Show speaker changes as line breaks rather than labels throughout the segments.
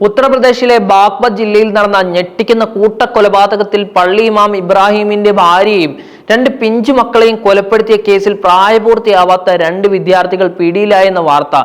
ഉത്തർപ്രദേശിലെ ബാഗ്പത് ജില്ലയിൽ നടന്ന ഞെട്ടിക്കുന്ന കൂട്ടക്കൊലപാതകത്തിൽ പള്ളി ഇമാം ഇബ്രാഹിമിന്റെ ഭാര്യയെയും രണ്ട് പിഞ്ചു മക്കളെയും കൊലപ്പെടുത്തിയ കേസിൽ പ്രായപൂർത്തിയാവാത്ത രണ്ട് വിദ്യാർത്ഥികൾ പിടിയിലായെന്ന വാർത്ത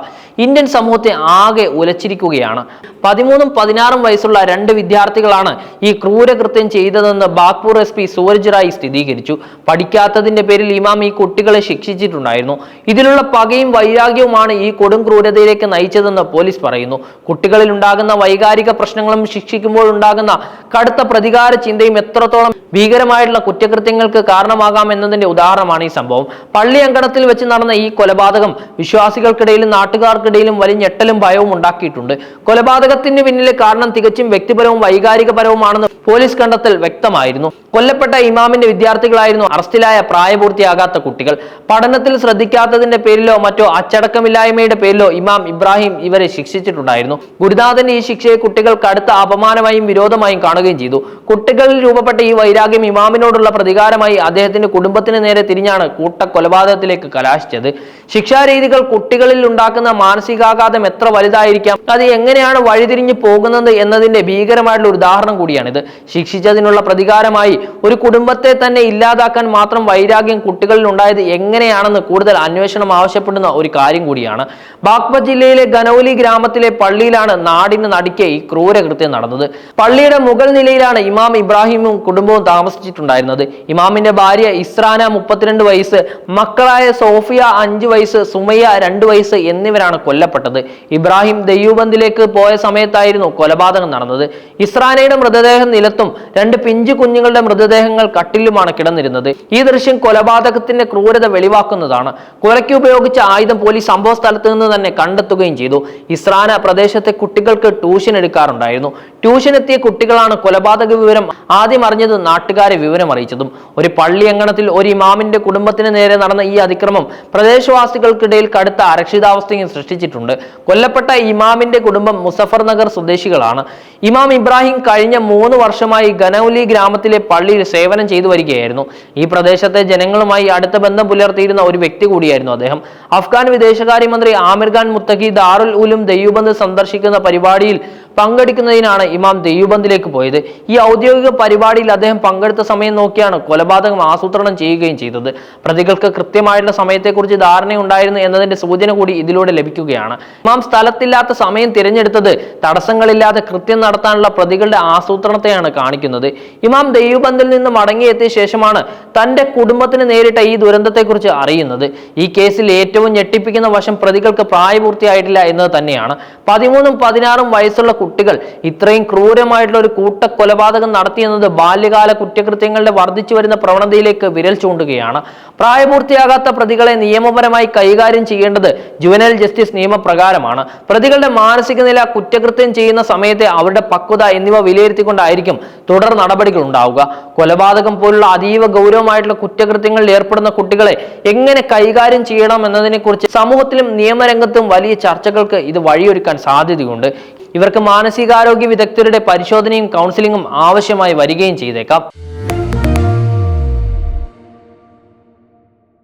ഇന്ത്യൻ സമൂഹത്തെ ആകെ ഉലച്ചിരിക്കുകയാണ്. പതിമൂന്നും പതിനാറും വയസ്സുള്ള രണ്ട് വിദ്യാർത്ഥികളാണ് ഈ ക്രൂരകൃത്യം ചെയ്തതെന്ന് ബാഗ്പൂർ എസ് പി സൂരജ് റായ് സ്ഥിരീകരിച്ചു. പഠിക്കാത്തതിന്റെ പേരിൽ ഇമാം ഈ കുട്ടികളെ ശിക്ഷിച്ചിട്ടുണ്ടായിരുന്നു. ഇതിലുള്ള പകയും വൈരാഗ്യവുമാണ് ഈ കൊടും ക്രൂരതയിലേക്ക് നയിച്ചതെന്ന് പോലീസ് പറയുന്നു. കുട്ടികളിൽ ഉണ്ടാകുന്ന വൈകാരിക പ്രശ്നങ്ങളും ശിക്ഷിക്കുമ്പോൾ ഉണ്ടാകുന്ന കടുത്ത പ്രതികാര ചിന്തയും എത്രത്തോളം ഭീകരമായിട്ടുള്ള കുറ്റകൃത്യങ്ങൾക്ക് കാരണമാകാം എന്നതിന്റെ ഉദാഹരണമാണ് ഈ സംഭവം. പള്ളി അങ്കണത്തിൽ വെച്ച് നടന്ന ഈ കൊലപാതകം വിശ്വാസികൾക്കിടയിലും നാട്ടുകാർക്കിടയിലും വലിയ ഞെട്ടലും ഭയവും ഉണ്ടാക്കിയിട്ടുണ്ട്. കൊലപാതകത്തിന് പിന്നിലെ കാരണം തികച്ചും വ്യക്തിപരവും വൈകാരികപരവുമാണെന്ന് പോലീസ് കണ്ടെത്തൽ വ്യക്തമായിരുന്നു. കൊല്ലപ്പെട്ട ഇമാമിന്റെ വിദ്യാർത്ഥികളായിരുന്നു അറസ്റ്റിലായ പ്രായപൂർത്തിയാകാത്ത കുട്ടികൾ. പഠനത്തിൽ ശ്രദ്ധിക്കാത്തതിന്റെ പേരിലോ മറ്റോ അച്ചടക്കമില്ലായ്മയുടെ പേരിലോ ഇമാം ഇബ്രാഹിം ഇവരെ ശിക്ഷിച്ചിട്ടുണ്ടായിരുന്നു. ഗുരുനാഥന്റെ ഈ ശിക്ഷയെ കുട്ടികൾ കടുത്ത അപമാനമായും വിരോധമായും കാണുകയും ചെയ്തു. കുട്ടികളിൽ രൂപപ്പെട്ട ഈ വൈരാഗ്യം ഇമാമിനോടുള്ള പ്രതികാരമായി അദ്ദേഹത്തിന്റെ കുടുംബത്തിന് നേരെ തിരിഞ്ഞാണ് കൂട്ട കൊലപാതകത്തിലേക്ക് കലാശിച്ചത്. ശിക്ഷാരീതികൾ കുട്ടികളിൽ ഉണ്ടാക്കുന്ന മാനസികാഘാതം എത്ര വലുതായിരിക്കാം അത് എങ്ങനെയാണ് വഴിതിരിഞ്ഞു പോകുന്നത് എന്നതിന്റെ ഭീകരമായിട്ടുള്ള ഒരു ഉദാഹരണം കൂടിയാണിത്. ശിക്ഷിച്ചതിനുള്ള പ്രതികാരമായി ഒരു കുടുംബത്തെ തന്നെ ഇല്ലാതാക്കാൻ മാത്രം വൈരാഗ്യം കുട്ടികളിൽ ഉണ്ടായത് എങ്ങനെയാണെന്ന് കൂടുതൽ അന്വേഷണം ആവശ്യപ്പെടുന്ന ഒരു കാര്യം കൂടിയാണ്. ബാഗ്പത് ജില്ലയിലെ ഗനൌലി ഗ്രാമത്തിലെ പള്ളിയിലാണ് നാടിന് നടുക്കെ ഈ ക്രൂരകൃത്യം നടന്നത്. പള്ളിയുടെ മുകൾ നിലയിലാണ് ഇമാം ഇബ്രാഹിമും കുടുംബവും താമസിച്ചിട്ടുണ്ടായിരുന്നത്. ഇമാമിന്റെ ഭാര്യ ഇസ്രാന മുപ്പത്തിരണ്ട് വയസ്സ് മക്കളായ സോഫിയ അഞ്ച് വയസ്സ് സുമയ്യ രണ്ട് വയസ്സ് എന്നിവരാണ് കൊല്ലപ്പെട്ടത്. ഇബ്രാഹിം ദയ്യൂബന്ദിലേക്ക് പോയ സമയത്തായിരുന്നു കൊലപാതകം നടന്നത്. ഇസ്രാനയുടെ മൃതദേഹം നിലത്തും രണ്ട് പിഞ്ചു കുഞ്ഞുങ്ങളുടെ മൃതദേഹങ്ങൾ കട്ടിലുമാണ് കിടന്നിരുന്നത്. ഈ ദൃശ്യം കൊലപാതകത്തിന്റെ ക്രൂരത വെളിവാക്കുന്നതാണ്. കൊലയ്ക്ക് ഉപയോഗിച്ച ആയുധം പോലീസ് സംഭവ സ്ഥലത്ത് നിന്ന് തന്നെ കണ്ടെത്തുകയും ചെയ്തു. ഇസ്രാന പ്രദേശത്തെ കുട്ടികൾക്ക് ട്യൂഷൻ എടുക്കാറുണ്ടായിരുന്നു. ട്യൂഷൻ എത്തിയ കുട്ടികളാണ് കൊലപാതക വിവരം ആദ്യം അറിഞ്ഞത് നാട്ടുകാരെ വിവരം അറിയിച്ചതും. ഒരു പള്ളി അങ്കണത്തിൽ ഒരു ഇമാമിന്റെ കുടുംബത്തിന് നേരെ നടന്ന ഈ അതിക്രമം പ്രദേശവാസികൾക്കിടയിൽ കടുത്ത അരക്ഷിതാവസ്ഥയും സൃഷ്ടിച്ചിട്ടുണ്ട്. കൊല്ലപ്പെട്ട ഇമാമിന്റെ കുടുംബം മുസഫർ നഗർ സ്വദേശികളാണ്. ഇമാം ഇബ്രാഹിം കഴിഞ്ഞ മൂന്ന് വർഷമായി ഗനൌലി ഗ്രാമത്തിലെ പള്ളിയിൽ സേവനം ചെയ്തു വരികയായിരുന്നു. ഈ പ്രദേശത്തെ ജനങ്ങളുമായി അടുത്ത ബന്ധം പുലർത്തിയിരുന്ന ഒരു വ്യക്തി കൂടിയായിരുന്നു അദ്ദേഹം. അഫ്ഗാൻ വിദേശകാര്യമന്ത്രി ആമിർ ഖാൻ മുത്തഖി ദാറുൽ ഉലും ദയ്യൂബന്ദ് സന്ദർശിക്കുന്ന പരിപാടിയിൽ പങ്കെടുക്കുന്നതിനാണ് ഇമാം ദയ്യൂബന്ദിലേക്ക് പോയത്. ഈ ഔദ്യോഗിക പരിപാടിയിൽ അദ്ദേഹം പങ്കെടുത്ത സമയം നോക്കിയാണ് കൊലപാതകം ആസൂത്രണം ചെയ്യുകയും ചെയ്തത്. പ്രതികൾക്ക് കൃത്യമായിട്ടുള്ള സമയത്തെക്കുറിച്ച് ധാരണയുണ്ടായിരുന്നു എന്നതിന്റെ സൂചന കൂടി ഇതിലൂടെ ലഭിക്കുകയാണ്. ഇമാം സ്ഥലത്തില്ലാത്ത സമയം തിരഞ്ഞെടുത്തത് തടസ്സങ്ങളില്ലാതെ കൃത്യം നടത്താനുള്ള പ്രതികളുടെ ആസൂത്രണത്തെയാണ് കാണിക്കുന്നത്. ഇമാം ദയ്യൂബന്ദിൽ നിന്ന് മടങ്ങിയെത്തിയ ശേഷമാണ് തന്റെ കുടുംബത്തിന് നേരിട്ട ഈ ദുരന്തത്തെക്കുറിച്ച് അറിയുന്നത്. ഈ കേസിൽ ഏറ്റവും ഞെട്ടിപ്പിക്കുന്ന വശം പ്രതികൾക്ക് പ്രായപൂർത്തിയായിട്ടില്ല എന്നത് തന്നെയാണ്. പതിമൂന്നും പതിനാറും വയസ്സുള്ള കുട്ടികൾ. ഇത്രയും ക്രൂരമായിട്ടുള്ള ഒരു കൂട്ടക്കൊലപാതകം നടത്തിയെന്നത് ബാല്യകാല കുറ്റകൃത്യങ്ങളുടെ വർദ്ധിച്ചു വരുന്ന പ്രവണതയിലേക്ക് വിരൽ ചൂണ്ടുകയാണ്. പ്രായപൂർത്തിയാകാത്ത പ്രതികളെ നിയമപരമായി കൈകാര്യം ചെയ്യേണ്ടത് ജുവനൽ ജസ്റ്റിസ് നിയമപ്രകാരമാണ്. പ്രതികളുടെ മാനസിക നില കുറ്റകൃത്യം ചെയ്യുന്ന സമയത്തെ അവരുടെ പക്വത എന്നിവ വിലയിരുത്തിക്കൊണ്ടായിരിക്കും തുടർ നടപടികൾ ഉണ്ടാവുക. കൊലപാതകം പോലുള്ള അതീവ ഗൗരവമായിട്ടുള്ള കുറ്റകൃത്യങ്ങളിൽ ഏർപ്പെടുന്ന കുട്ടികളെ എങ്ങനെ കൈകാര്യം ചെയ്യണം എന്നതിനെക്കുറിച്ച് സമൂഹത്തിലും നിയമരംഗത്തും വലിയ ചർച്ചകൾക്ക് ഇത് വഴിയൊരുക്കാൻ സാധ്യതയുണ്ട്. ഇവർക്ക് മാനസികാരോഗ്യ വിദഗ്ധരുടെ പരിശോധനയും കൗൺസിലിംഗും ആവശ്യമായി വരികയും ചെയ്തേക്കാം.